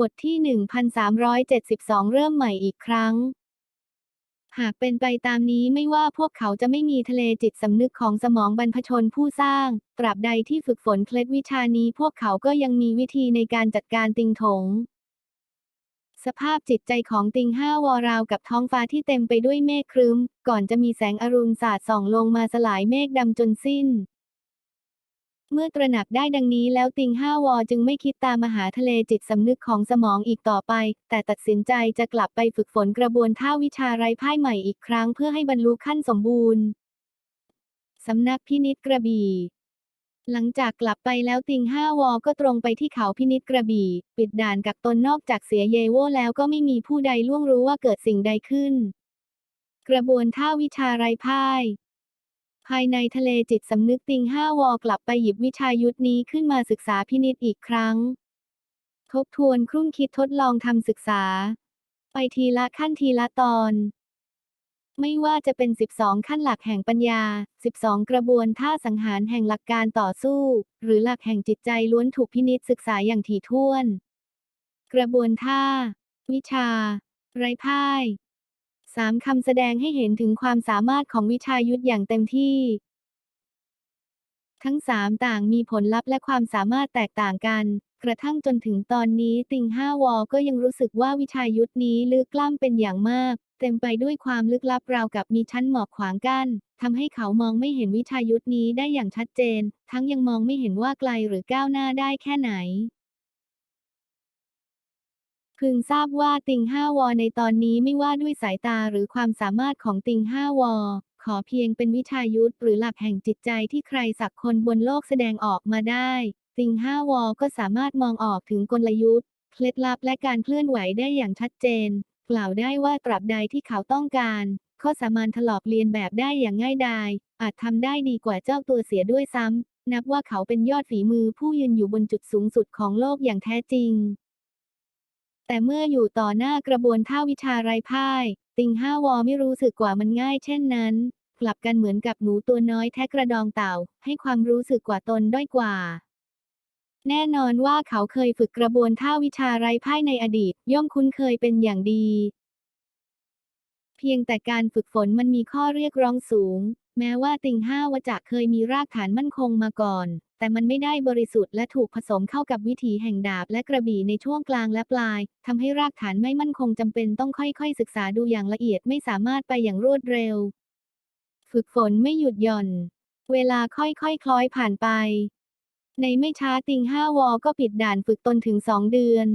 บทที่ 1372 เริ่มใหม่อีกครั้ง หากเป็นไปตามนี้ไม่ว่าพวกเขาจะไม่มีทะเลจิตสำนึกของสมองบรรพชนผู้สร้าง ตราบใดที่ฝึกฝนเคล็ดวิชานี้พวกเขาก็ยังมีวิธีในการจัดการติงถง สภาพจิตใจของติงห้าวอราวกับท้องฟ้าที่เต็มไปด้วยเมฆครึ้ม ก่อนจะมีแสงอรุณสาดส่องลงมาสลายเมฆดำจนสิ้น เมื่อตระหนักได้ดังนี้แล้วติงห้าวอจึงไม่คิดตามมหาทะเลจิตสำนึกของสมองอีกต่อไป แต่ตัดสินใจจะกลับไปฝึกฝนกระบวนท่าวิชาไร้พ่ายใหม่อีกครั้งเพื่อให้บรรลุขั้นสมบูรณ์ สำนักพินิษกระบี่หลังจากกลับไปแล้วติงห้าวอก็ตรงไปที่เขาพินิษกระบี่ ปิดด่านกักตนนอกจากเสียเยโวแล้วก็ไม่มีผู้ใดล่วงรู้ว่าเกิดสิ่งใดขึ้น กระบวนท่าวิชาไร้พ่าย ภายในทะเลจิตสำนึกติงห้าวอกลับไปหยิบวิชายุทธนี้ขึ้นมาศึกษาพินิษอีกครั้ง ทบทวนครุ่นคิดทดลองทำศึกษา ไปทีละขั้นทีละตอน ไม่ว่าจะเป็น 12 ขั้นหลักแห่งปัญญา 12 กระบวนท่าสังหารแห่งหลักการต่อสู้ หรือหลักแห่งจิตใจล้วนถูกพินิษศึกษาอย่างถี่ถ้วน กระบวนท่า วิชา ไรพ่าย สามคำแสดงให้เห็นถึงความสามารถของวิชายุทธอย่างเต็มที่ ทั้งสามต่างมีผลลัพธ์และความสามารถแตกต่างกัน กระทั่งจนถึงตอนนี้ติงห้าวอก็ยังรู้สึกว่าวิชายุทธนี้ลึกล้ำเป็นอย่างมาก เต็มไปด้วยความลึกลับราวกับมีชั้นหมอกขวางกัน้นทำให้เขามองไม่เห็นวิชายุทธนี้ได้อย่างชัดเจน ทั้งยังมองไม่เห็นว่าไกลหรือก้าวหน้าได้แค่ไหน พึงทราบว่าติงห้าวอในตอนนี้ไม่ว่าด้วยสายตาหรือความสามารถของติงห้าวอขอเพียงเป็นวิชายุทธหรือหลักแห่งจิตใจที่ใครสักคนบนโลกแสดงออกมาได้ ติงห้าวอก็สามารถมองออกถึงกลยุทธ์เคล็ดลับและการเคลื่อนไหวได้อย่างชัดเจน กล่าวได้ว่าตราบใดที่เขาต้องการก็สามารถถลอกเลียนแบบได้อย่างง่ายดายอาจทำได้ดีกว่าเจ้าตัวเสียด้วยซ้ำนับว่าเขาเป็นยอดฝีมือผู้ยืนอยู่บนจุดสูงสุดของโลกอย่างแท้จริง แต่เมื่ออยู่ต่อหน้ากระบวนท่าวิชาไร้พ่าย ติงห้าวอไม่รู้สึกกว่ามันง่ายเช่นนั้น กลับกันเหมือนกับหนูตัวน้อยแทะกระดองเต่า ให้ความรู้สึกกว่าตนด้อยกว่า แน่นอนว่าเขาเคยฝึกกระบวนท่าวิชาไร้พ่ายในอดีต ย่อมคุ้นเคยเป็นอย่างดี เพียงแต่การฝึกฝนมันมีข้อเรียกร้องสูง แม้ว่าติงห้าวจะเคยมีรากฐานมั่นคงมาก่อน แต่มันไม่ได้บริสุทธิ์และถูกผสมเข้ากับวิถีแห่งดาบและกระบี่ในช่วงกลางและปลายทำให้รากฐานไม่มั่นคงจำเป็นต้องค่อยๆ ศึกษาดูอย่างละเอียดไม่สามารถไปอย่างรวดเร็ว ฝึกฝนไม่หยุดหย่อน เวลาค่อยๆคคล้อยผ่านไป ในไม่ช้าติงห้าวอก็ปิดด่านฝึกตนถึงสองเดือน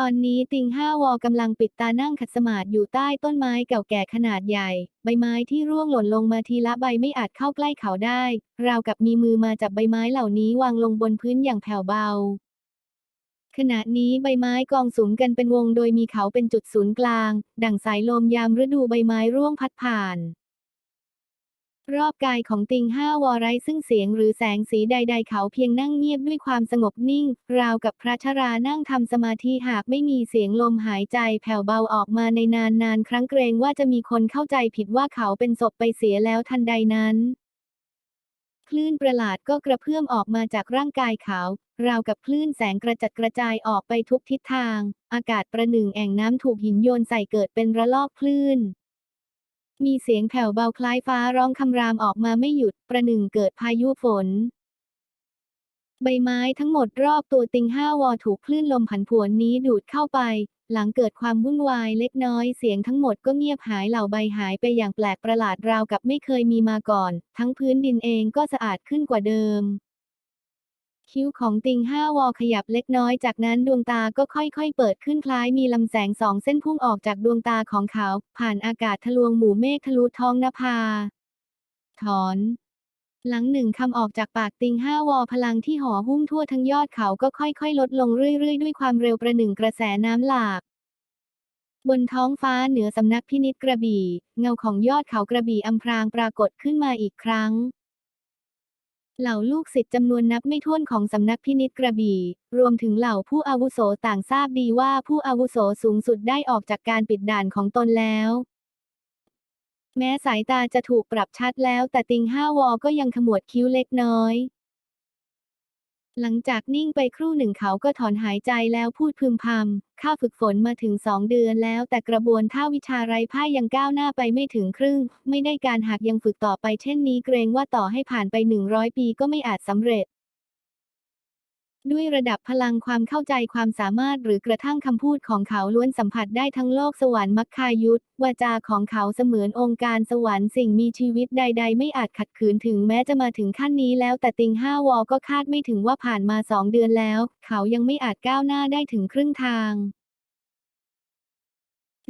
ตอนนี้ติงห้าวอกำลังปิดตานั่งขัดสมาธิอยู่ใต้ต้นไม้เก่าแก่ขนาดใหญ่ ใบไม้ที่ร่วงหล่นลงมาทีละใบไม่อาจเข้าใกล้เขาได้ ราวกับมีมือมาจับใบไม้เหล่านี้วางลงบนพื้นอย่างแผ่วเบา ขณะนี้ใบไม้กองสุมกันเป็นวงโดยมีเขาเป็นจุดศูนย์กลาง ดั่งสายลมยามฤดูใบไม้ร่วงพัดผ่าน รอบกายของติงห้าวอไรซึ่งเสียงหรือแสงสีใด ๆ เขาเพียงนั่งเงียบด้วยความสงบนิ่ง ราวกับพระชรานั่งทำสมาธิหากไม่มีเสียงลมหายใจแผ่วเบาออกมาในนานๆ ครั้งเกรงว่าจะมีคนเข้าใจผิดว่าเขาเป็นศพไปเสียแล้วทันใดนั้น คลื่นประหลาดก็กระเพื่อมออกมาจากร่างกายเขา ราวกับคลื่นแสงกระจัดกระจายออกไปทุกทิศทาง อากาศประหนึ่งแอ่งน้ำถูกหินโยนใส่เกิดเป็นระลอกคลื่น มีเสียงแผ่วเบาคล้ายฟ้าร้องคำรามออกมาไม่หยุด ประหนึ่งเกิดพายุฝน ใบไม้ทั้งหมดรอบตัวติงห้าวอถูกคลื่นลมผันผวนนี้ดูดเข้าไป หลังเกิดความวุ่นวายเล็กน้อยเสียงทั้งหมดก็เงียบหายเหล่าใบหายไปอย่างแปลกประหลาดราวกับไม่เคยมีมาก่อน ทั้งพื้นดินเองก็สะอาดขึ้นกว่าเดิม คิ้วของติงห้าวอขยับเล็กน้อย จากนั้นดวงตาก็ค่อยๆ เปิดขึ้นคล้ายมีลำแสงสองเส้นพุ่งออกจากดวงตาของเขา ผ่านอากาศทะลวงหมู่เมฆทะลุท้องนภา ถอน หลังหนึ่งคำออกจากปากติงห้าวอพลังที่ห่อหุ้มทั่วทั้งยอดเขาก็ค่อยๆ ลดลงเรื่อยๆ ด้วยความเร็วประหนึ่งกระแสน้ำหลากบนท้องฟ้าเหนือสำนักพินิษกระบี่ เงาของยอดเขากระบี่อำพรางปรากฏขึ้นมาอีกครั้ง เหล่าลูกศิษย์จำนวนนับไม่ถ้วนของสำนักพินิษกระบี่ รวมถึงเหล่าผู้อาวุโสต่างทราบดีว่าผู้อาวุโสสูงสุดได้ออกจากการปิดด่านของตนแล้ว แม้สายตาจะถูกปรับชัดแล้วแต่ติงห้าวอก็ยังขมวดคิ้วเล็กน้อย หลังจากนิ่งไปครู่หนึ่งเขาก็ถอนหายใจแล้วพูดพึมพำ ข้าฝึกฝนมาถึงสองเดือนแล้วแต่กระบวนท่าวิชาไร้พ่ายยังก้าวหน้าไปไม่ถึงครึ่ง ไม่ได้การหากยังฝึกต่อไปเช่นนี้เกรงว่าต่อให้ผ่านไปหนึ่งร้อยปีก็ไม่อาจสำเร็จ ด้วยระดับพลังความเข้าใจความสามารถหรือกระทั่งคำพูดของเขาล้วนสัมผัสได้ทั้งโลกสวรรค์มัคคายุทธวาจาของเขาเสมือนองค์การสวรรค์สิ่งมีชีวิตใด ๆ ไม่อาจขัดขืนถึงแม้จะมาถึงขั้นนี้แล้วแต่ติงห้าวอก็คาดไม่ถึงว่าผ่านมาสองเดือนแล้ว เขายังไม่อาจก้าวหน้าได้ถึงครึ่งทาง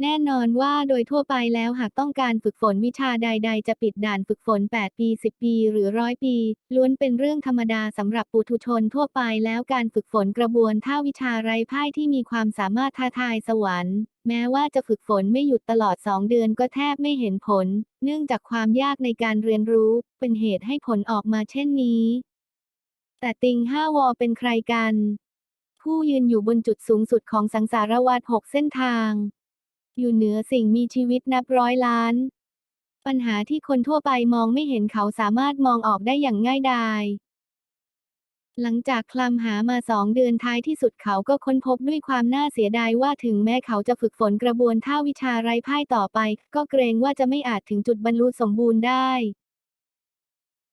แน่นอนว่าโดยทั่วไปแล้วหากต้องการฝึกฝนวิชาใด ๆ จะปิดด่านฝึกฝน 8 ปี 10 ปี หรือร้อยปี ล้วนเป็นเรื่องธรรมดาสำหรับปุถุชนทั่วไปแล้วการฝึกฝนกระบวนท่าวิชาไร้พ่ายที่มีความสามารถท้าทายสวรรค์ แม้ว่าจะฝึกฝนไม่หยุดตลอด 2 เดือนก็แทบไม่เห็นผล เนื่องจากความยากในการเรียนรู้ เป็นเหตุให้ผลออกมาเช่นนี้ แต่ติงห้าวอเป็นใครกัน ผู้ยืนอยู่บนจุดสูงสุดของสังสารวัฏหกเส้นทาง อยู่เหนือสิ่งมีชีวิตนับร้อยล้าน ปัญหาที่คนทั่วไปมองไม่เห็นเขาสามารถมองออกได้อย่างง่ายดายหลังจากคลำหามาสองเดือนท้ายที่สุดเขาก็ค้นพบด้วยความน่าเสียดายว่าถึงแม้เขาจะฝึกฝนกระบวนท่าวิชาไร้พ่ายต่อไป ก็เกรงว่าจะไม่อาจถึงจุดบรรลุสมบูรณ์ได้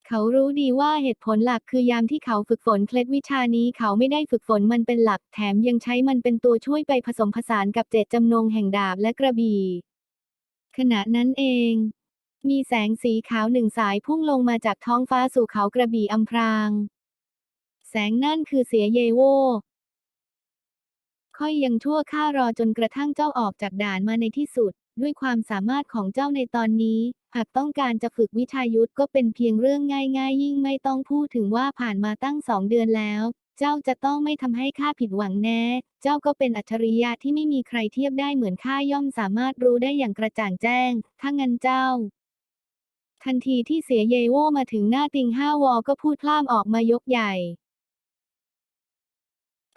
เขารู้ดีว่าเหตุผลหลักคือยามที่เขาฝึกฝนเคล็ดวิชานี้เขาไม่ได้ฝึกฝนมันเป็นหลักแถมยังใช้มันเป็นตัวช่วยไปผสมผสานกับเจตจำนงแห่งดาบและกระบี่ ขณะนั้นเอง มีแสงสีขาวหนึ่งสายพุ่งลงมาจากท้องฟ้าสู่เขากระบี่อำพราง แสงนั่นคือเสียเยโวค่อยยังชั่วข้ารอจนกระทั่งเจ้าออกจากด่านมาในที่สุด ด้วยความสามารถของเจ้าในตอนนี้ หากต้องการจะฝึกวิชายุทธก็เป็นเพียงเรื่องง่าย ๆ ยิ่งไม่ต้องพูดถึงว่าผ่านมาตั้งสองเดือนแล้ว เจ้าจะต้องไม่ทำให้ข้าผิดหวังแน่ เจ้าก็เป็นอัจฉริยะที่ไม่มีใครเทียบได้เหมือนข้าย่อมสามารถรู้ได้อย่างกระจ่างแจ้ง ถ้างั้นเจ้าทันทีที่เสียเยโวมาถึงหน้าติงห้าวอก็พูดพล่ามออกมายกใหญ่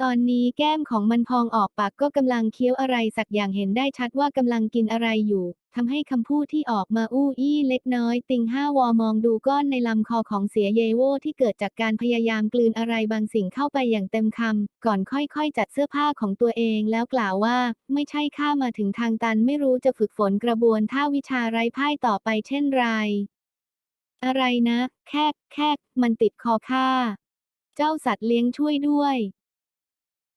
ตอนนี้แก้มของมันพองออกปากก็กำลังเคี้ยวอะไรสักอย่างเห็นได้ชัดว่ากำลังกินอะไรอยู่ทำให้คำพูดที่ออกมาอู้อี้เล็กน้อย ติงห้าวอมองดูก้อนในลำคอของเสียเยโวที่เกิดจากการพยายามกลืนอะไรบางสิ่งเข้าไปอย่างเต็มคำก่อนค่อยๆ จัดเสื้อผ้าของตัวเองแล้วกล่าวว่า ไม่ใช่ข้ามาถึงทางตันไม่รู้จะฝึกฝนกระบวนท่าวิชาไร้พ่ายต่อไปเช่นไร อะไรนะ แคกแคกมันติดคอข้าเจ้าสัตว์เลี้ยงช่วยด้วย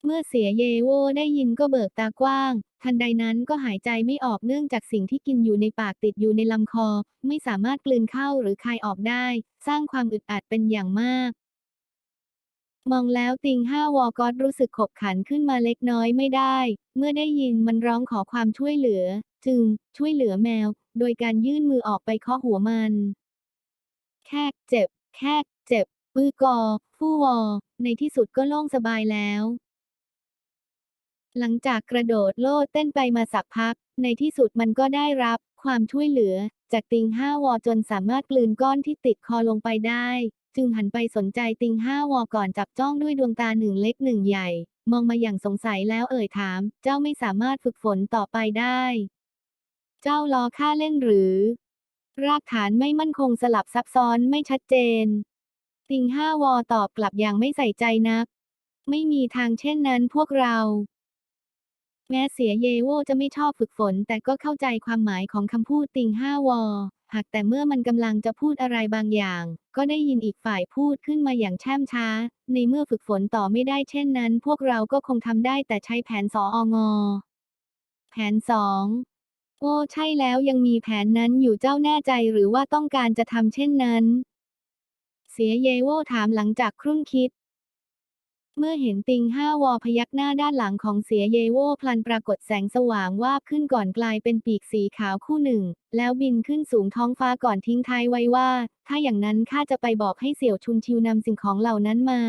เมื่อเสียเยโวได้ยินก็เบิกตากว้าง ทันใดนั้นก็หายใจไม่ออกเนื่องจากสิ่งที่กินอยู่ในปากติดอยู่ในลำคอ ไม่สามารถกลืนเข้าหรือคายออกได้ สร้างความอึดอัดเป็นอย่างมาก มองแล้วติงห้าวอกอดรู้สึกขบขันขึ้นมาเล็กน้อยไม่ได้ เมื่อได้ยินมันร้องขอความช่วยเหลือ จึงช่วยเหลือแมว โดยการยื่นมือออกไปเคาะหัวมัน แคกเจ็บ แคกเจ็บปือกอฟู่วอ ในที่สุดก็โล่งสบายแล้ว หลังจากกระโดดโลดเต้นไปมาสักพัก ในที่สุดมันก็ได้รับความช่วยเหลือ จากติงห้าวอจนสามารถกลืนก้อนที่ติดคอลงไปได้ จึงหันไปสนใจติงห้าวอก่อนจับจ้องด้วยดวงตาหนึ่งเล็กหนึ่งใหญ่ มองมาอย่างสงสัยแล้วเอ่ยถาม เจ้าไม่สามารถฝึกฝนต่อไปได้ เจ้าล้อข้าเล่นหรือ รากฐานไม่มั่นคงสลับซับซ้อนไม่ชัดเจน ติงห้าวอตอบกลับอย่างไม่ใส่ใจนัก ไม่มีทางเช่นนั้นพวกเรา แม้เสียเยโวจะไม่ชอบฝึกฝน แต่ก็เข้าใจความหมายของคำพูดติงห้าวอหากแต่เมื่อมันกำลังจะพูดอะไรบางอย่าง ก็ได้ยินอีกฝ่ายพูดขึ้นมาอย่างแช่มช้า ในเมื่อฝึกฝนต่อไม่ได้เช่นนั้น พวกเราก็คงทำได้แต่ใช้แผนสอองอแผนสองโอ้ใช่แล้วยังมีแผนนั้นอยู่เจ้าแน่ใจหรือว่าต้องการจะทำเช่นนั้น เสียเยโวถามหลังจากครุ่นคิด เมื่อเห็นติงห้าวอพยักหน้าด้านหลังของเสียเยโวพลันปรากฏแสงสว่างวาบขึ้นก่อนกลายเป็นปีกสีขาวคู่หนึ่ง แล้วบินขึ้นสูงท้องฟ้าก่อนทิ้งท้ายไว้ว่า ถ้าอย่างนั้นข้าจะไปบอกให้เสี่ยวชุนชิวนำสิ่งของเหล่านั้นมา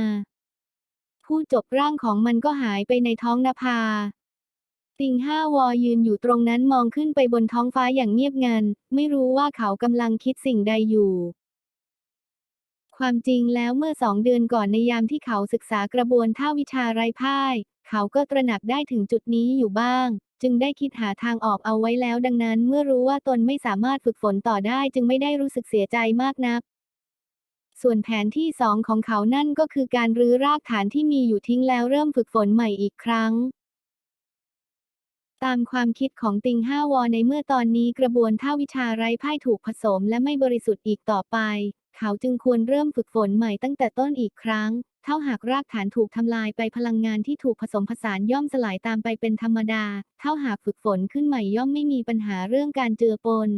พูดจบร่างของมันก็หายไปในท้องนภา ติงห้าวอยืนอยู่ตรงนั้นมองขึ้นไปบนท้องฟ้าอย่างเงียบงัน ไม่รู้ว่าเขากำลังคิดสิ่งใดอยู่ ความจริงแล้วเมื่อสองเดือนก่อนในยามที่เขาศึกษากระบวนท่าวิชาไร้พ่าย เขาก็ตระหนักได้ถึงจุดนี้อยู่บ้าง จึงได้คิดหาทางออกเอาไว้แล้วดังนั้น เมื่อรู้ว่าตนไม่สามารถฝึกฝนต่อได้จึงไม่ได้รู้สึกเสียใจมากนัก ส่วนแผนที่สองของเขานั่นก็คือการรื้อรากฐานที่มีอยู่ทิ้งแล้วเริ่มฝึกฝนใหม่อีกครั้งตามความคิดของติงห้าวอในเมื่อตอนนี้กระบวนท่าวิชาไร้พ่ายถูกผสมและไม่บริสุทธิ์อีกต่อไป เขาจึงควรเริ่มฝึกฝนใหม่ตั้งแต่ต้นอีกครั้ง เท่าหากรากฐานถูกทำลายไปพลังงานที่ถูกผสมผสานย่อมสลายตามไปเป็นธรรมดา เท่าหากฝึกฝนขึ้นใหม่ย่อมไม่มีปัญหาเรื่องการเจือปน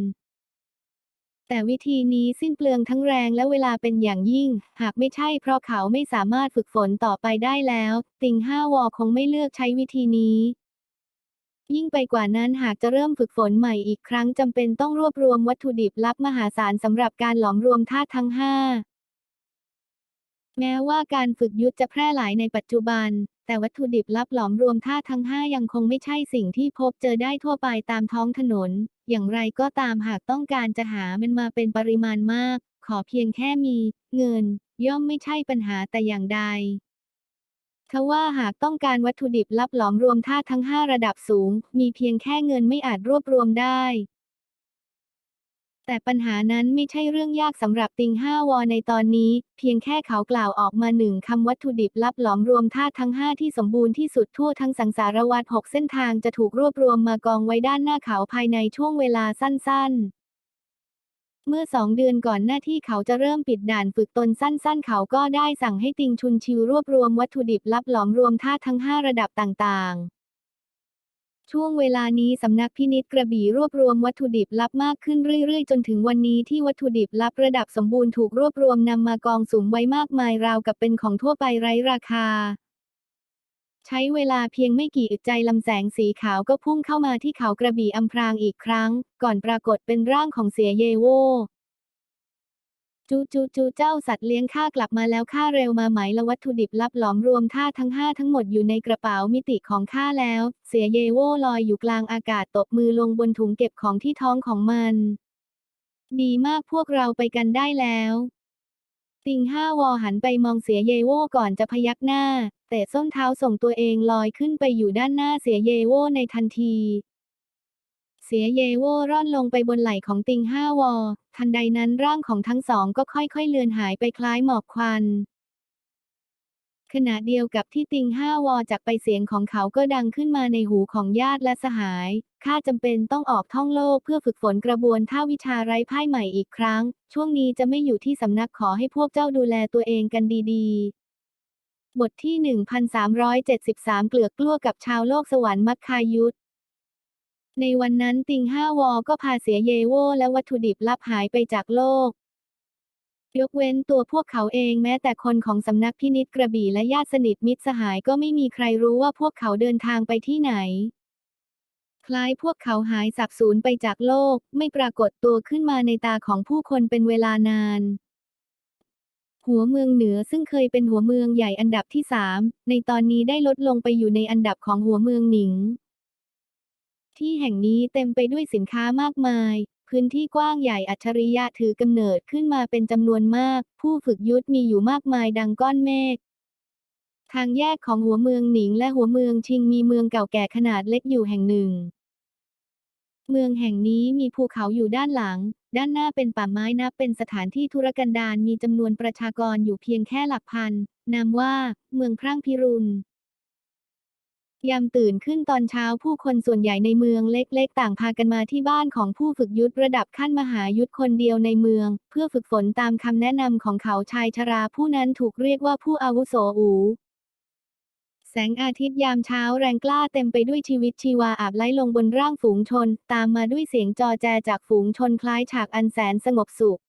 แต่วิธีนี้สิ้นเปลืองทั้งแรงและเวลาเป็นอย่างยิ่ง หากไม่ใช่เพราะเขาไม่สามารถฝึกฝนต่อไปได้แล้ว ติงห้าวอคงไม่เลือกใช้วิธีนี้ ยิ่งไปกว่านั้นหากจะเริ่มฝึกฝนใหม่อีกครั้งจำเป็นต้องรวบรวมวัตถุดิบลับมหาศาลสำหรับการหลอมรวมธาตุทั้งห้าแม้ว่าการฝึกยุทธจะแพร่หลายในปัจจุบัน แต่วัตถุดิบลับหลอมรวมธาตุทั้งห้ายังคงไม่ใช่สิ่งที่พบเจอได้ทั่วไปตามท้องถนน อย่างไรก็ตามหากต้องการจะหามันมาเป็นปริมาณมาก ขอเพียงแค่มี เงิน ย่อมไม่ใช่ปัญหาแต่อย่างใด ทว่าหากต้องการวัตถุดิบลับหลอมรวมธาตุทั้ง 5 ระดับสูง มีเพียงแค่เงินไม่อาจรวบรวมได้ แต่ปัญหานั้นไม่ใช่เรื่องยากสำหรับติงห้าวอในตอนนี้ เพียงแค่เขากล่าวออกมาหนึ่งคำวัตถุดิบลับหลอมรวมธาตุทั้ง 5 ที่สมบูรณ์ที่สุดทั่วทั้งสังสารวัฏ6เส้นทางจะถูกรวบรวมมากองไว้ด้านหน้าเขาภายในช่วงเวลาสั้นๆ เมื่อสองเดือนก่อนหน้าที่เขาจะเริ่มปิดด่านฝึกตนสั้นๆ เขาก็ได้สั่งให้ติงชุนชิวรวบรวมวัตถุดิบลับหลอมรวมธาทั้ง 5 ระดับต่างๆ ช่วงเวลานี้สำนักพินิจกระบี่รวบรวมวัตถุดิบลับมากขึ้นเรื่อยๆ จนถึงวันนี้ที่วัตถุดิบลับระดับสมบูรณ์ถูกรวบรวมนำมากองสุมไว้มากมายราวกับเป็นของทั่วไปไร้ราคา ใช้เวลาเพียงไม่กี่อึดใจลำแสงสีขาวก็พุ่งเข้ามาที่เขากระบี่อำพรางอีกครั้ง ก่อนปรากฏเป็นร่างของเสียเยโวจูจูจูเจ้าสัตว์เลี้ยงข้ากลับมาแล้วข้าเร็วมาไหมละวัตถุดิบลับหลอมรวมท่าทั้งห้าทั้งหมดอยู่ในกระเป๋ามิติของข้าแล้ว เสียเยโวลอยอยู่กลางอากาศตบมือลงบนถุงเก็บของที่ท้องของมัน ดีมากพวกเราไปกันได้แล้ว ติงห้าวอหันไปมองเสียเยโวก่อนจะพยักหน้า แต่ส้นเท้าส่งตัวเองลอยขึ้นไปอยู่ด้านหน้าเสียเยโวในทันทีเสียเยโวร่อนลงไปบนไหล่ของติงห้าวอ ทันใดนั้นร่างของทั้งสองก็ค่อยๆเลือนหายไปคล้ายหมอกควัน ขณะเดียวกับที่ติงห้าวอจากไปเสียงของเขาก็ดังขึ้นมาในหูของญาติและสหาย ข้าจำเป็นต้องออกท่องโลกเพื่อฝึกฝนกระบวนท่าวิชาไร้พ่ายใหม่อีกครั้ง ช่วงนี้จะไม่อยู่ที่สำนักขอให้พวกเจ้าดูแลตัวเองกันดีๆ บทที่ 1373 เกลือกกลั้วกับชาวโลกสวรรค์มัคคายุทธในวันนั้นติงห้าวอก็พาเสียเยโวและวัตถุดิบลับหายไปจากโลก ยกเว้นตัวพวกเขาเองแม้แต่คนของสำนักพินิจกระบี่และญาติสนิทมิตรสหายก็ไม่มีใครรู้ว่าพวกเขาเดินทางไปที่ไหน คล้ายพวกเขาหายสับสูญไปจากโลก ไม่ปรากฏตัวขึ้นมาในตาของผู้คนเป็นเวลานาน หัวเมืองเหนือซึ่งเคยเป็นหัวเมืองใหญ่อันดับที่สามในตอนนี้ได้ลดลงไปอยู่ในอันดับของหัวเมืองหนิง ที่แห่งนี้เต็มไปด้วยสินค้ามากมาย พื้นที่กว้างใหญ่อัจฉริยะถือกำเนิดขึ้นมาเป็นจำนวนมาก ผู้ฝึกยุทธมีอยู่มากมายดังก้อนเมฆทางแยกของหัวเมืองหนิงและหัวเมืองชิงมีเมืองเก่าแก่ขนาดเล็กอยู่แห่งหนึ่ง เมืองแห่งนี้มีภูเขาอยู่ด้านหลัง ด้านหน้าเป็นป่าไม้นับเป็นสถานที่ธุรกันดารมีจำนวนประชากรอยู่เพียงแค่หลักพัน นามว่า เมืองพรั่งพิรุณยามตื่นขึ้นตอนเช้าผู้คนส่วนใหญ่ในเมืองเล็กๆ ต่างพากันมาที่บ้านของผู้ฝึกยุทธระดับขั้นมหายุทธคนเดียวในเมือง เพื่อฝึกฝนตามคำแนะนำของเขาชายชราผู้นั้นถูกเรียกว่าผู้อาวุโสอู แสงอาทิตย์ยามเช้าแรงกล้าเต็มไปด้วยชีวิตชีวาอาบไล้ลงบนร่างฝูงชน ตามมาด้วยเสียงจอแจจากฝูงชนคล้ายฉากอันแสนสงบสุข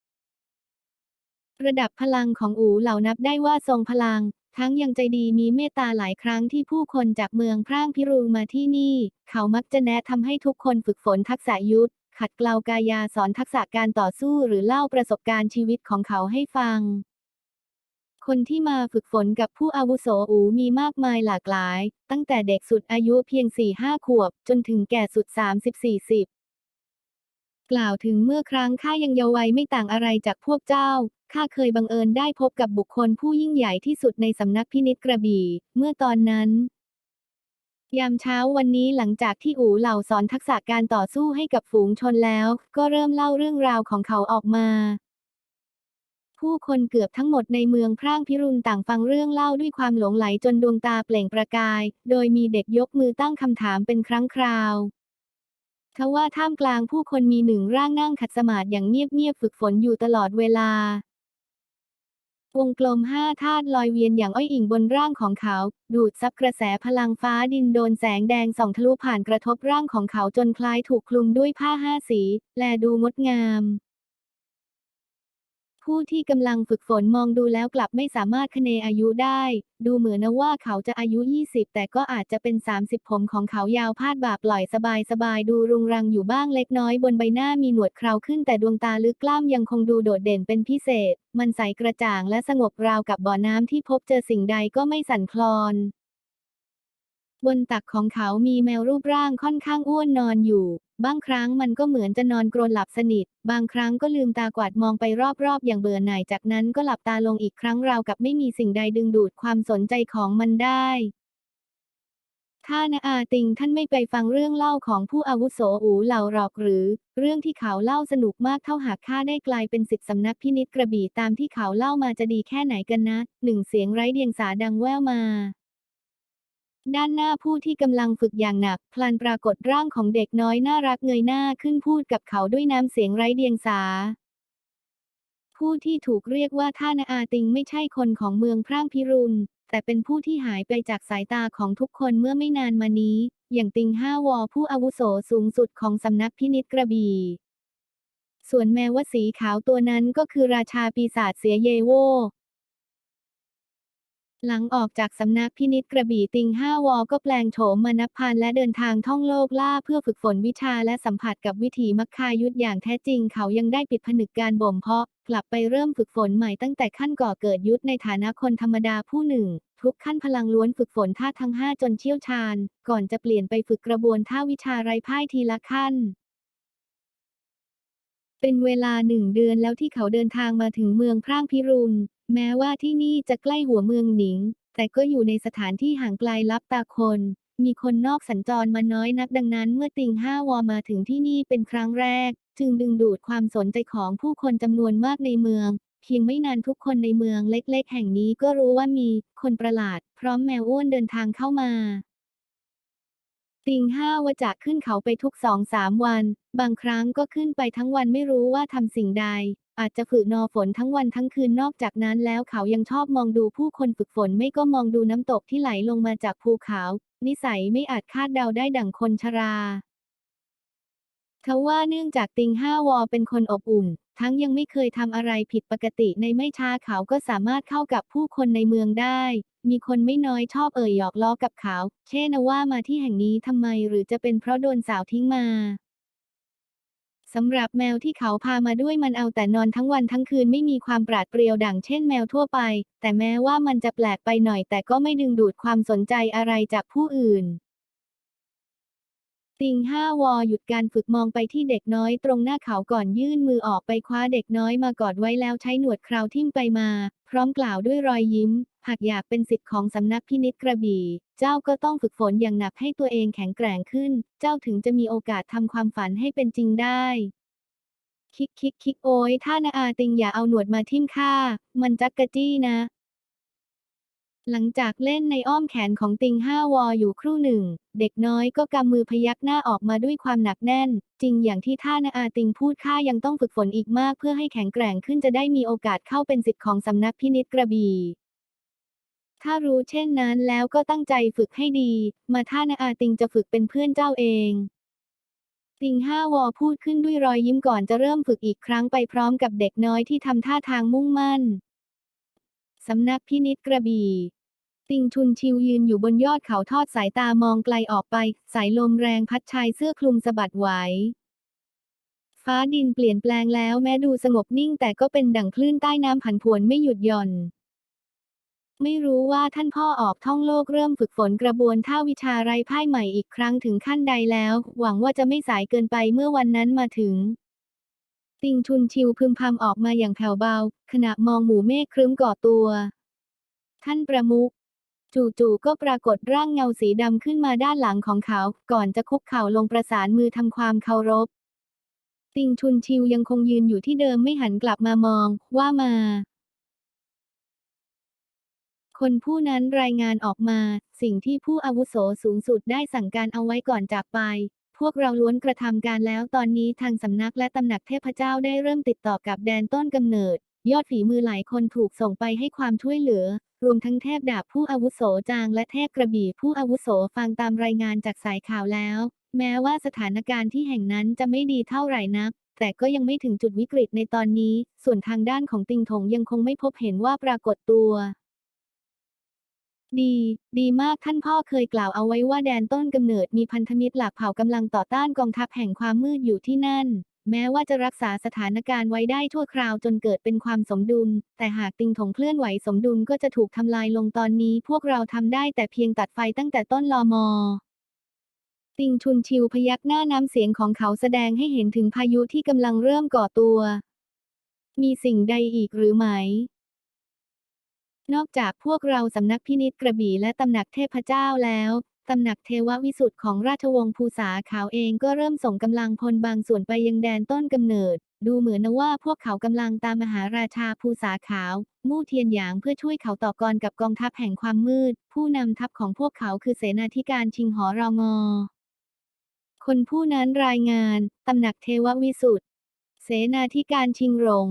ระดับพลังของอูเหล่านับได้ว่าทรงพลัง ทั้งยังใจดีมีเมตตาหลายครั้งที่ผู้คนจากเมืองพร่างพิรูมาที่นี่ เขามักจะแนะทำให้ทุกคนฝึกฝนทักษะยุทธขัดเกลากายาสอนทักษะการต่อสู้หรือเล่าประสบการณ์ชีวิตของเขาให้ฟัง คนที่มาฝึกฝนกับผู้อาวุโสอูมีมากมายหลากหลาย ตั้งแต่เด็กสุดอายุเพียง 4-5 ขวบ จนถึงแก่สุด 30-40 กล่าวถึงเมื่อครั้งข้ายังเยาว์วัยไม่ต่างอะไรจากพวกเจ้า ข้าเคยบังเอิญได้พบกับบุคคลผู้ยิ่งใหญ่ที่สุดในสำนักพินิจกระบี่ เมื่อตอนนั้น ยามเช้าวันนี้หลังจากที่อูเหล่าสอนทักษะการต่อสู้ให้กับฝูงชนแล้ว ก็เริ่มเล่าเรื่องราวของเขาออกมา ผู้คนเกือบทั้งหมดในเมืองพร่างพิรุณต่างฟังเรื่องเล่าด้วยความหลงไหลจนดวงตาเปล่งประกาย โดยมีเด็กยกมือตั้งคำถามเป็นครั้งคราวทว่าท่ามกลางผู้คนมีหนึ่งร่างนั่งขัดสมาธิอย่างเงียบๆฝึกฝนอยู่ตลอดเวลาวงกลมห้าธาตุลอยเวียนอย่างอ้อยอิงบนร่างของเขา ดูดซับกระแสพลังฟ้าดินโดนแสงแดงส่องทะลุผ่านกระทบร่างของเขาจนคล้ายถูกคลุมด้วยผ้าห้าสี แลดูงดงาม ผู้ที่กำลังฝึกฝนมองดูแล้วกลับไม่สามารถคเนอายุได้ ดูเหมือนนะว่าเขาจะอายุ 20 แต่ก็อาจจะเป็น 30 ผมของเขายาวพาดบ่าปล่อยสบายสบายดูรุงรังอยู่บ้างเล็กน้อยบนใบหน้ามีหนวดเคราขึ้นแต่ดวงตาลึกกล้ามยังคงดูโดดเด่นเป็นพิเศษ มันใสกระจ่างและสงบราวกับบ่อน้ำที่พบเจอสิ่งใดก็ไม่สั่นคลอนบนตักของเขามีแมวรูปร่างค่อนข้างอ้วนนอนอยู่ บางครั้งมันก็เหมือนจะนอนกรนหลับสนิท บางครั้งก็ลืมตากวาดมองไปรอบๆ อย่างเบื่อหน่าย จากนั้นก็หลับตาลงอีกครั้งราวกับไม่มีสิ่งใดดึงดูดความสนใจของมันได้ ถ้านะอาติงท่านไม่ไปฟังเรื่องเล่าของผู้อาวุโสอูเหล่าหรอกหรือ เรื่องที่เขาเล่าสนุกมากเท่าหากข้าได้กลายเป็นสิทธิสำนักพินิษกระบี่ตามที่เขาเล่ามาจะดีแค่ไหนกันนะ หนึ่งเสียงไร้เดียงสาดังแว่วมา ด้านหน้าผู้ที่กำลังฝึกอย่างหนัก พลันปรากฏร่างของเด็กน้อยน่ารักเงยหน้าขึ้นพูดกับเขาด้วยน้ำเสียงไร้เดียงสา ผู้ที่ถูกเรียกว่าท่านาอาติงไม่ใช่คนของเมืองพร่างพิรุณ แต่เป็นผู้ที่หายไปจากสายตาของทุกคนเมื่อไม่นานมานี้ อย่างติงห้าวอผู้อาวุโสสูงสุดของสำนักพินิษกระบี่ ส่วนแมวว่าสีขาวตัวนั้นก็คือราชาปีศาจเสียเยโว หลังออกจากสำนักพินิษกระบี่ติงห้าวอก็แปลงโฉมมานับพันและเดินทางท่องโลกล่าเพื่อฝึกฝนวิชาและสัมผัสกับวิถีมัคคายุทธอย่างแท้จริงเขายังได้ปิดผนึกการบ่มเพาะ กลับไปเริ่มฝึกฝนใหม่ตั้งแต่ขั้นก่อเกิดยุทธในฐานะคนธรรมดาผู้หนึ่ง ทุกขั้นพลังล้วนฝึกฝนท่าทั้งห้าจนเชี่ยวชาญ ก่อนจะเปลี่ยนไปฝึกกระบวนท่าวิชาไร้พ่ายทีละขั้น เป็นเวลาหนึ่งเดือนแล้วที่เขาเดินทางมาถึงเมืองพร่างพิรุณ แม้ว่าที่นี่จะใกล้หัวเมืองหนิง แต่ก็อยู่ในสถานที่ห่างไกลลับตาคน มีคนนอกสัญจรมาน้อยนักดังนั้น เมื่อติงห้าวอมาถึงที่นี่เป็นครั้งแรก จึงดึงดูดความสนใจของผู้คนจำนวนมากในเมือง เพียงไม่นานทุกคนในเมืองเล็ก ๆ แห่งนี้ก็รู้ว่ามีคนประหลาด พร้อมแมวอ้วนเดินทางเข้ามา ติงห้าวจะขึ้นเขาไปทุกสองสามวัน บางครั้งก็ขึ้นไปทั้งวันไม่รู้ว่าทำสิ่งใด อาจจะฝึกนอฝนทั้งวันทั้งคืนนอกจากนั้นแล้วเขายังชอบมองดูผู้คนฝึกฝนไม่ก็มองดูน้ำตกที่ไหลลงมาจากภูเขา นิสัยไม่อาจคาดเดาได้ดั่งคนชรา ทว่าเนื่องจากติงห้าวอเป็นคนอบอุ่น ทั้งยังไม่เคยทำอะไรผิดปกติในไม่ช้าเขาก็สามารถเข้ากับผู้คนในเมืองได้ มีคนไม่น้อยชอบเอ่ยหยอกล้อกับเขา เช่นว่ามาที่แห่งนี้ทำไมหรือจะเป็นเพราะโดนสาวทิ้งมาสำหรับแมวที่เขาพามาด้วยมันเอาแต่นอนทั้งวันทั้งคืนไม่มีความปราดเปรียวดั่งเช่นแมวทั่วไป แต่แม้ว่ามันจะแปลกไปหน่อยแต่ก็ไม่ดึงดูดความสนใจอะไรจากผู้อื่น ติงห้าวอหยุดการฝึกมองไปที่เด็กน้อยตรงหน้าเขาก่อนยื่นมือออกไปคว้าเด็กน้อยมากอดไว้แล้วใช้หนวดคราวทิ่มไปมา พร้อมกล่าวด้วยรอยยิ้ม หากอยากเป็นสิทธิ์ของสำนักพินิษกระบี่ เจ้าก็ต้องฝึกฝนอย่างหนักให้ตัวเองแข็งแกร่งขึ้น เจ้าถึงจะมีโอกาสทำความฝันให้เป็นจริงได้คิกคิกคิกโอ้ยถ้านาอาติงอย่าเอาหนวดมาทิ่มข้า มันจักกะจี้นะ หลังจากเล่นในอ้อมแขนของติงห้าวออยู่ครู่หนึ่ง เด็กน้อยก็กำมือพยักหน้าออกมาด้วยความหนักแน่น จริงอย่างที่ท่านาอาติงพูดข้ายังต้องฝึกฝนอีกมากเพื่อให้แข็งแกร่งขึ้นจะได้มีโอกาสเข้าเป็นสิทธิ์ของสำนักพินิษกระบี่ถ้ารู้เช่นนั้นแล้วก็ตั้งใจฝึกให้ดี มาท่านาอาติงจะฝึกเป็นเพื่อนเจ้าเอง ติงห้าวอพูดขึ้นด้วยรอยยิ้มก่อนจะเริ่มฝึกอีกครั้งไปพร้อมกับเด็กน้อยที่ทำท่าทางมุ่งมั่น สำนักพินิษกระบี่ ติงชุนชิวยืนอยู่บนยอดเขาทอดสายตามองไกลออกไป สายลมแรงพัดชายเสื้อคลุมสะบัดไหวฟ้าดินเปลี่ยนแปลงแล้วแม้ดูสงบนิ่งแต่ก็เป็นดั่งคลื่นใต้น้ำผันผวนไม่หยุดหย่อน ไม่รู้ว่าท่านพ่อออกท่องโลกเริ่มฝึกฝนกระบวนท่าวิชาไร้พ่ายใหม่อีกครั้งถึงขั้นใดแล้ว หวังว่าจะไม่สายเกินไปเมื่อวันนั้นมาถึง ติงชุนชิวพึมพำออกมาอย่างแผ่วเบา ขณะมองหมู่เมฆครึ้มก่อตัว ท่านประมุขจู่ๆก็ปรากฏร่างเงาสีดำขึ้นมาด้านหลังของเขา ก่อนจะคุกเข่าลงประสานมือทำความเคารพ ติงชุนชิวยังคงยืนอยู่ที่เดิมไม่หันกลับมามอง ว่ามา คนผู้นั้นรายงานออกมา สิ่งที่ผู้อาวุโสสูงสุดได้สั่งการเอาไว้ก่อนจากไป พวกเราล้วนกระทำการแล้วตอนนี้ทางสำนักและตำหนักเทพเจ้าได้เริ่มติดต่อกับแดนต้นกำเนิด ยอดฝีมือหลายคนถูกส่งไปให้ความช่วยเหลือ รวมทั้งเทพดาบผู้อาวุโสจางและเทพกระบี่ผู้อาวุโสฟังตามรายงานจากสายข่าวแล้ว แม้ว่าสถานการณ์ที่แห่งนั้นจะไม่ดีเท่าไหร่นัก แต่ก็ยังไม่ถึงจุดวิกฤตในตอนนี้ ส่วนทางด้านของติงถงยังคงไม่พบเห็นว่าปรากฏตัว ดี ดีมากท่านพ่อเคยกล่าวเอาไว้ว่าแดนต้นกำเนิดมีพันธมิตรหลักเผ่ากำลังต่อต้านกองทัพแห่งความมืดอยู่ที่นั่น แม้ว่าจะรักษาสถานการณ์ไว้ได้ชั่วคราวจนเกิดเป็นความสมดุล แต่หากติงถงเคลื่อนไหวสมดุลก็จะถูกทำลายลงตอนนี้พวกเราทำได้แต่เพียงตัดไฟตั้งแต่ต้นลอมอติงชุนชิวพยักหน้าน้ำเสียงของเขาแสดงให้เห็นถึงพายุที่กำลังเริ่มก่อตัว มีสิ่งใดอีกหรือไหม นอกจากพวกเราสำนักพินิจกระบี่และตำหนักเทพเจ้าแล้วตำหนักเทววิสุทธ์ของราชวงศ์ภูษาขาวเองก็เริ่มส่งกำลังพลบางส่วนไปยังแดนต้นกำเนิด ดูเหมือนนะว่าพวกเขากำลังตามมหาราชาภูษาขาว มู่เทียนหยางเพื่อช่วยเขาต่อกรกับกองทัพแห่งความมืด ผู้นำทัพของพวกเขาคือเสนาธิการชิงหอรองอ คนผู้นั้นรายงานตำหนักเทววิสุทธ์เสนาธิการชิงหลง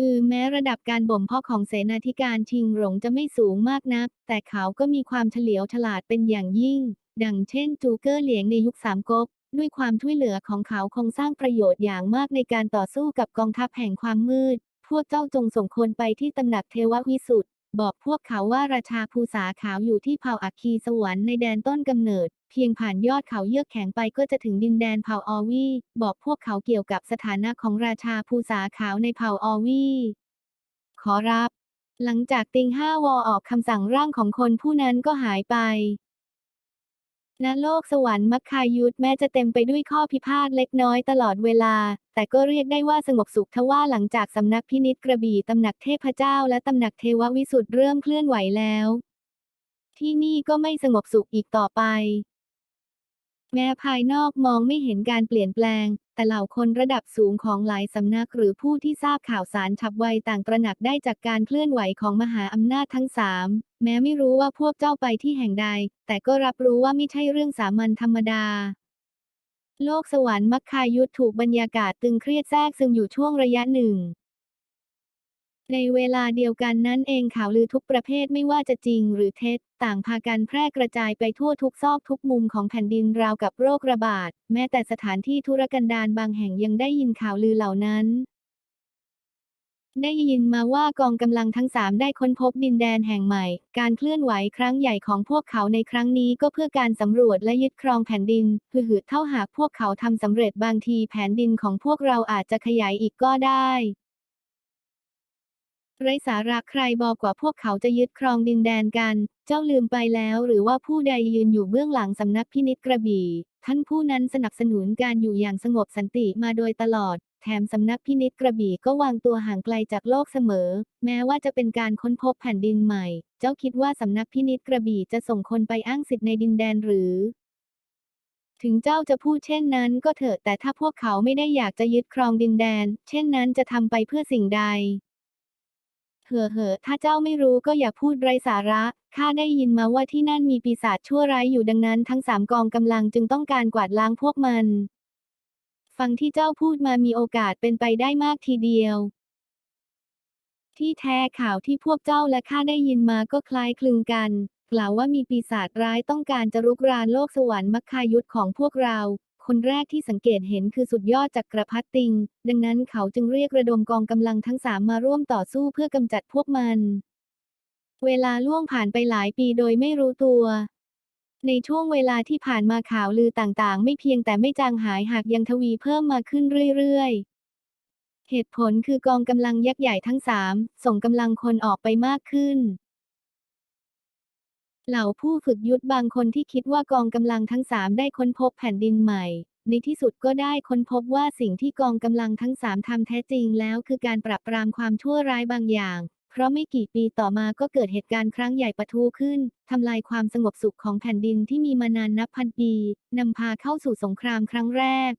คือแม้ระดับการบ่มเพาะของเสนาธิการชิงหลงจะไม่สูงมากนัก แต่เขาก็มีความเฉลียวฉลาดเป็นอย่างยิ่ง ดังเช่นจูเกอร์เหลียงในยุคสามก๊กด้วยความช่วยเหลือของเขาคงสร้างประโยชน์อย่างมากในการต่อสู้กับกองทัพแห่งความมืด พวกเจ้าจงส่งคนไปที่ตำหนักเทววิสุทธ์บอกพวกเขาว่าราชาภูษาขาวอยู่ที่เผ่าอัคคีสวรรค์ในแดนต้นกำเนิด เพียงผ่านยอดเขาเยือกแข็งไปก็จะถึงดินแดนเผ่าออวี บอกพวกเขาเกี่ยวกับสถานะของราชาภูษาขาวในเผ่าออวี ขอรับ หลังจากติงห้าวอออกคำสั่งร่างของคนผู้นั้นก็หายไปณโลกสวรรค์มัคคายุทธแม้จะเต็มไปด้วยข้อพิพาทเล็กน้อยตลอดเวลา แต่ก็เรียกได้ว่าสงบสุขทว่าหลังจากสำนักพินิจกระบี่ตำหนักเทพเจ้าและตำหนักเทววิสุทธ์เริ่มเคลื่อนไหวแล้ว ที่นี่ก็ไม่สงบสุขอีกต่อไป แม้ภายนอกมองไม่เห็นการเปลี่ยนแปลง แต่เหล่าคนระดับสูงของหลายสำนักหรือผู้ที่ทราบข่าวสารฉับไวต่างตระหนักได้จากการเคลื่อนไหวของมหาอำนาจทั้งสามแม้ไม่รู้ว่าพวกเจ้าไปที่แห่งใด แต่ก็รับรู้ว่าไม่ใช่เรื่องสามัญธรรมดา โลกสวรรค์มัคคายุทธถูกบรรยากาศตึงเครียดแทรกซึมอยู่ช่วงระยะหนึ่ง ในเวลาเดียวกันนั้นเองข่าวลือทุกประเภทไม่ว่าจะจริงหรือเท็จ ต่างพากันแพร่กระจายไปทั่วทุกซอกทุกมุมของแผ่นดินราวกับโรคระบาด แม้แต่สถานที่ธุรกันดารบางแห่งยังได้ยินข่าวลือเหล่านั้นได้ยินมาว่ากองกำลังทั้งสามได้ค้นพบดินแดนแห่งใหม่ การเคลื่อนไหวครั้งใหญ่ของพวกเขาในครั้งนี้ก็เพื่อการสำรวจและยึดครองแผ่นดินเพื่อหืดเท่าหากพวกเขาทำสำเร็จบางทีแผ่นดินของพวกเราอาจจะขยายอีกก็ได้ ไร้สาระใครบอกกว่าพวกเขาจะยึดครองดินแดนกัน เจ้าลืมไปแล้วหรือว่าผู้ใดยืนอยู่เบื้องหลังสำนักพินิจกระบี่ ท่านผู้นั้นสนับสนุนการอยู่อย่างสงบสันติมาโดยตลอด แถมสำนักพินิจกระบี่ก็วางตัวห่างไกลจากโลกเสมอ แม้ว่าจะเป็นการค้นพบแผ่นดินใหม่ เจ้าคิดว่าสำนักพินิจกระบี่จะส่งคนไปอ้างสิทธิ์ในดินแดนหรือ ถึงเจ้าจะพูดเช่นนั้นก็เถอะแต่ถ้าพวกเขาไม่ได้อยากจะยึดครองดินแดน เช่นนั้นจะทำไปเพื่อสิ่งใด เหอะเหอะถ้าเจ้าไม่รู้ก็อย่าพูดไร้สาระ ข้าได้ยินมาว่าที่นั่นมีปีศาจชั่วร้ายอยู่ดังนั้นทั้งสามกองกำลังจึงต้องการกวาดล้างพวกมัน ฟังที่เจ้าพูดมามีโอกาสเป็นไปได้มากทีเดียว ที่แท้ข่าวที่พวกเจ้าและข้าได้ยินมาก็คล้ายคลึงกัน กล่าวว่ามีปีศาจร้ายต้องการจะรุกรานโลกสวรรค์มัคคายุทธของพวกเรา คนแรกที่สังเกตเห็นคือสุดยอดจักรพรรดิติง ดังนั้นเขาจึงเรียกระดมกองกำลังทั้งสามมาร่วมต่อสู้เพื่อกำจัดพวกมัน เวลาล่วงผ่านไปหลายปีโดยไม่รู้ตัว ในช่วงเวลาที่ผ่านมาข่าวลือต่างๆ ไม่เพียงแต่ไม่จางหายหากยังทวีเพิ่มมาขึ้นเรื่อยๆ เหตุผลคือกองกำลังยักษ์ใหญ่ทั้งสามส่งกำลังคนออกไปมากขึ้น เหล่าผู้ฝึกยุทธบางคนที่คิดว่ากองกำลังทั้งสามได้ค้นพบแผ่นดินใหม่ ในที่สุดก็ได้ค้นพบว่าสิ่งที่กองกำลังทั้งสามทำแท้จริงแล้วคือการปรับปรามความชั่วร้ายบางอย่าง เพราะไม่กี่ปีต่อมาก็เกิดเหตุการณ์ครั้งใหญ่ปะทุขึ้นทำลายความสงบสุขของแผ่นดินที่มีมานานนับพันปีนำพาเข้าสู่สงครามครั้งแรก